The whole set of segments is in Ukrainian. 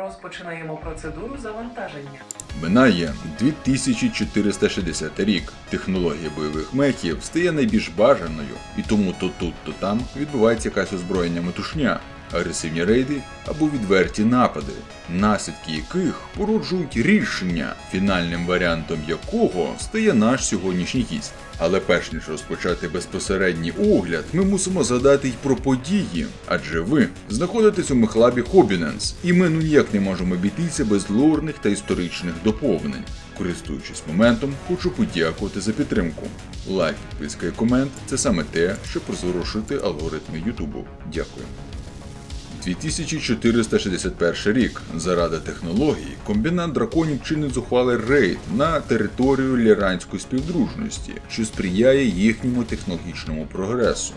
Розпочинаємо процедуру завантаження. Минає 2460 рік. Технологія бойових мехів стає найбільш бажаною, і тому то тут, то там відбувається якась озброєння метушня, агресивні рейди або відверті напади, наслідки яких породжують рішення, фінальним варіантом якого стає наш сьогоднішній гість. Але перш ніж розпочати безпосередній огляд, ми мусимо згадати й про події, адже ви знаходитесь у мехлабі Хобіненс, і ми ну ніяк не можемо обійтися без лорних та історичних доповнень. Користуючись моментом, хочу подякувати за підтримку. Лайк, підписка і комент це саме те, що розворушити алгоритми Ютубу. Дякую. 2461 рік. Заради технологій комбінат драконів чинить зухвалий рейд на територію ліранської співдружності, що сприяє їхньому технологічному прогресу.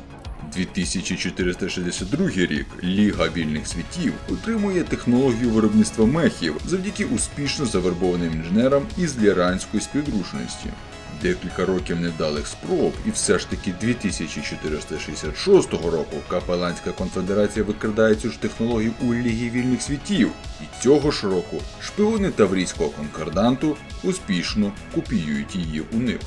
2462 рік Ліга вільних світів отримує технологію виробництва мехів завдяки успішно завербованим інженерам із ліранської співдружності. Декілька років невдалих спроб, і все ж таки 2466 року Капеланська конфедерація викрадає цю ж технологію у Лігі вільних світів, і цього ж року шпигуни Таврійського конкорданту успішно копіюють її у них.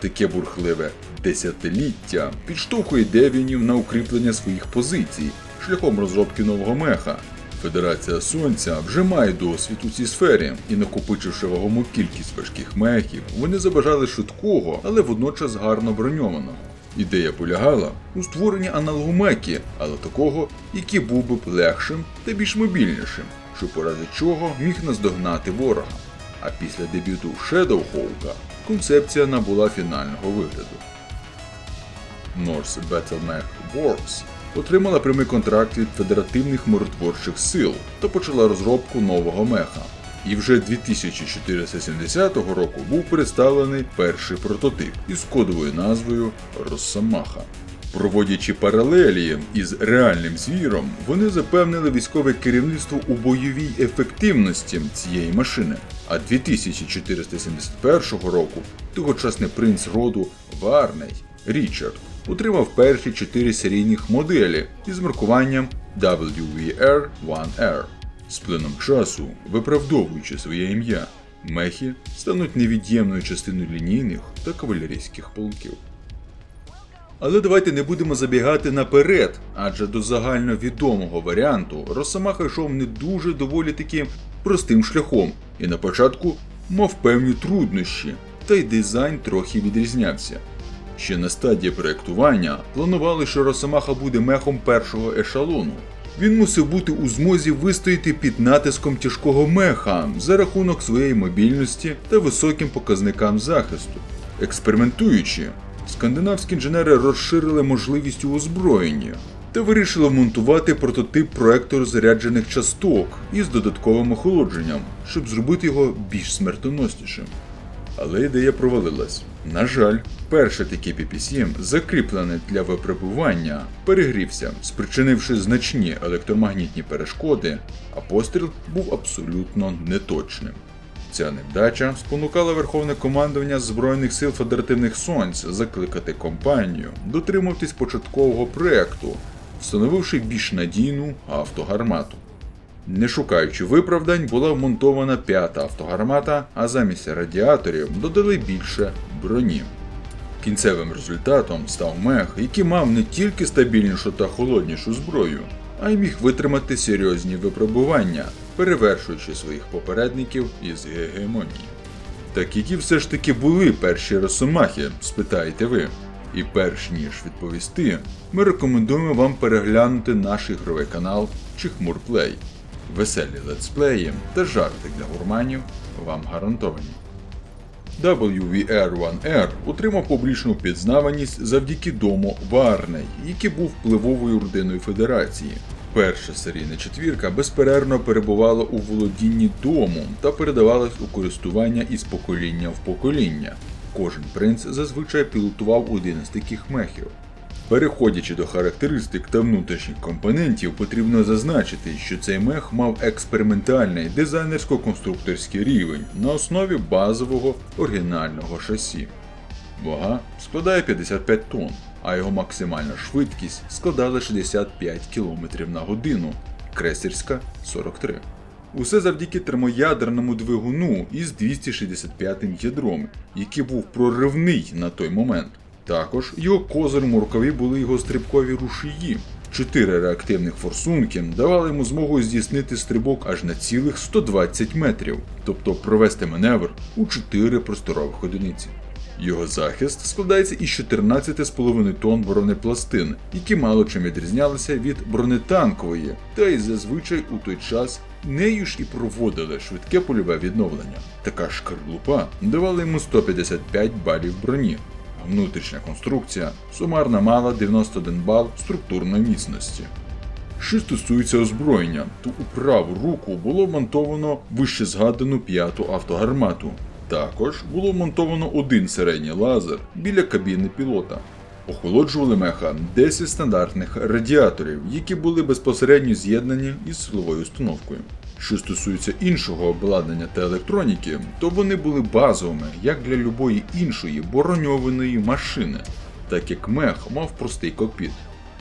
Таке бурхливе десятиліття підштовхує Девінів на укріплення своїх позицій шляхом розробки нового меха. Федерація Сонця вже має досвід у цій сфері, і накопичивши вагому кількість важких мехів, вони забажали швидкого, але водночас гарно броньованого. Ідея полягала у створенні аналогу мекі, але такого, який був би легшим та більш мобільнішим, що поради чого міг наздогнати ворога. А після дебюту Hawk'a концепція набула фінального вигляду. Norse Battlemech Works отримала прямий контракт від федеративних миротворчих сил та почала розробку нового меха. І вже 2470 року був представлений перший прототип із кодовою назвою Росомаха. Проводячи паралелі із реальним звіром, вони запевнили військове керівництво у бойовій ефективності цієї машини. А 2471 року тогочасний принц роду Варней Річард отримав перші чотири серійних моделі із маркуванням WVR-1R. З плином часу, виправдовуючи своє ім'я, мехи стануть невід'ємною частиною лінійних та кавалерійських полків. Але давайте не будемо забігати наперед, адже до загальновідомого варіанту Росомаха йшов не дуже доволі таки простим шляхом, і на початку мав певні труднощі, та й дизайн трохи відрізнявся. Ще на стадії проєктування планували, що Росомаха буде мехом першого ешелону. Він мусив бути у змозі вистояти під натиском тяжкого меха за рахунок своєї мобільності та високим показникам захисту. Експериментуючи, скандинавські інженери розширили можливість у озброєнні та вирішили вмонтувати прототип проектору заряджених часток із додатковим охолодженням, щоб зробити його більш смертоноснішим. Але ідея провалилась. На жаль, перший такий PPC, закріплений для випробування, перегрівся, спричинивши значні електромагнітні перешкоди, а постріл був абсолютно неточним. Ця невдача спонукала Верховне командування Збройних сил Федеративних Сонць закликати компанію дотримуватись початкового проекту, встановивши більш надійну автогармату. Не шукаючи виправдань, була вмонтована п'ята автогармата, а замість радіаторів додали більше броні. Кінцевим результатом став мех, який мав не тільки стабільнішу та холоднішу зброю, а й міг витримати серйозні випробування, перевершуючи своїх попередників із гегемонії. Так які все ж таки були перші росомахи, спитаєте ви. І перш ніж відповісти, ми рекомендуємо вам переглянути наш ігровий канал Чихмурплей. Веселі летсплеї та жарти для гурманів вам гарантовані. WVR-1R отримав публічну підзнаваність завдяки дому Варней, який був впливовою родиною Федерації. Перша серійна четвірка безперервно перебувала у володінні дому та передавалась у користування із покоління в покоління. Кожен принц зазвичай пілотував один із таких мехів. Переходячи до характеристик та внутрішніх компонентів, потрібно зазначити, що цей мех мав експериментальний дизайнерсько-конструкторський рівень на основі базового оригінального шасі. Вага складає 55 тонн, а його максимальна швидкість складала 65 км на годину, крейсерська 43. Усе завдяки термоядерному двигуну із 265-м ядром, який був проривний на той момент. Також його козирем у рукаві були його стрибкові рушії. Чотири реактивних форсунки давали йому змогу здійснити стрибок аж на цілих 120 метрів, тобто провести маневр у 4 просторових одиниці. Його захист складається із 14,5 тонн бронепластин, які мало чим відрізнялися від бронетанкової, та й зазвичай у той час нею ж і проводили швидке польове відновлення. Така шкарлупа давала йому 155 балів броні. Внутрішня конструкція сумарно мала 91 бал структурної міцності. Що стосується озброєння, то у праву руку було монтовано вище згадану п'яту автогармату. Також було монтовано один середній лазер біля кабіни пілота. Охолоджували меха 10 стандартних радіаторів, які були безпосередньо з'єднані із силовою установкою. Що стосується іншого обладнання та електроніки, то вони були базовими як для любої іншої броньованої машини, так як мех мав простий кокпіт.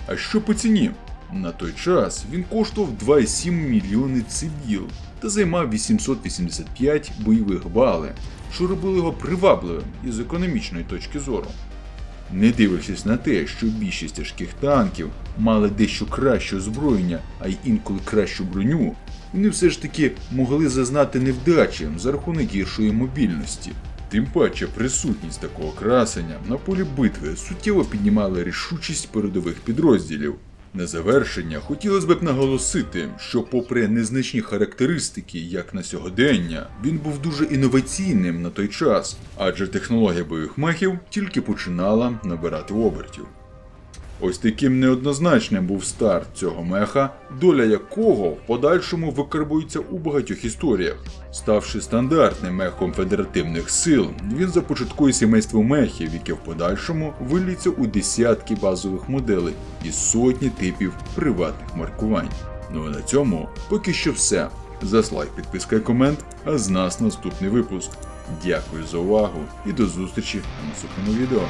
А що по ціні? На той час він коштував 2,7 мільйони цибіл та займав 885 бойових бали, що робило його привабливим із економічної точки зору. Не дивлячись на те, що більшість тяжких танків мали дещо краще озброєння, а й інколи кращу броню, вони все ж таки могли зазнати невдачі за рахунок гіршої мобільності. Тим паче присутність такого красення на полі битви суттєво піднімала рішучість передових підрозділів. На завершення хотілося б наголосити, що, попри незначні характеристики, як на сьогодення, він був дуже інноваційним на той час, адже технологія бойових мехів тільки починала набирати обертів. Ось таким неоднозначним був старт цього меха, доля якого в подальшому викарбується у багатьох історіях. Ставши стандартним мехом федеративних сил, він започаткує сімейство мехів, яке в подальшому виліться у десятки базових моделей і сотні типів приватних маркувань. Ну а на цьому поки що все. Зас лайк, підписка і комент, а з нас наступний випуск. Дякую за увагу і до зустрічі на наступному відео.